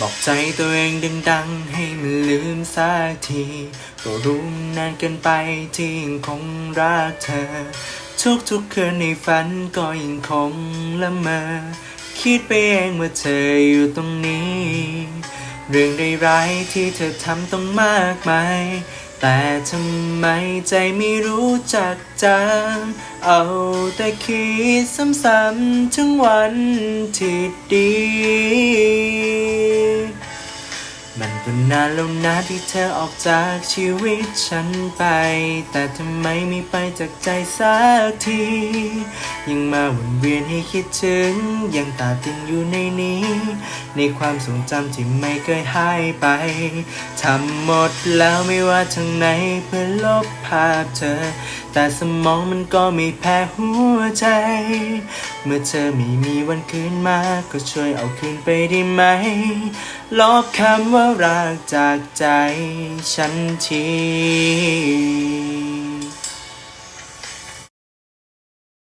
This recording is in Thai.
บอกใจตัวเองดังๆ ให้มันลืมสักที ก็รู้นานเกินไปที่ยังคงรักเธอ ทุกๆคืนในฝันก็ยังคงละเมอ คิดไปเองว่าเธออยู่ตรงนี้ เรื่องร้ายๆที่เธอทำต้องมากมายแต่ทำไมใจไม่รู้จักจำเอาแต่คิดซ้ำๆถึงวันที่ดี มันก็นานแล้วนะที่เธอออกจากชีวิตฉันไป แต่ทำไมไม่ไปจากใจสักที ยังมาวนเวียนให้คิดถึง ยังตาตึงอยู่ในนี้ ในความทรงจำที่ไม่เคยหายไปทำหมดแล้วไม่ว่าทางไหนเพื่อลบภาพเธอ แต่สมองมันก็ไม่แพ้หัวใจ เมื่อเธอไม่มีวันคืนมาก็ช่วยเอาคืนไปได้ไหม ลบคำว่ารักจากใจฉันที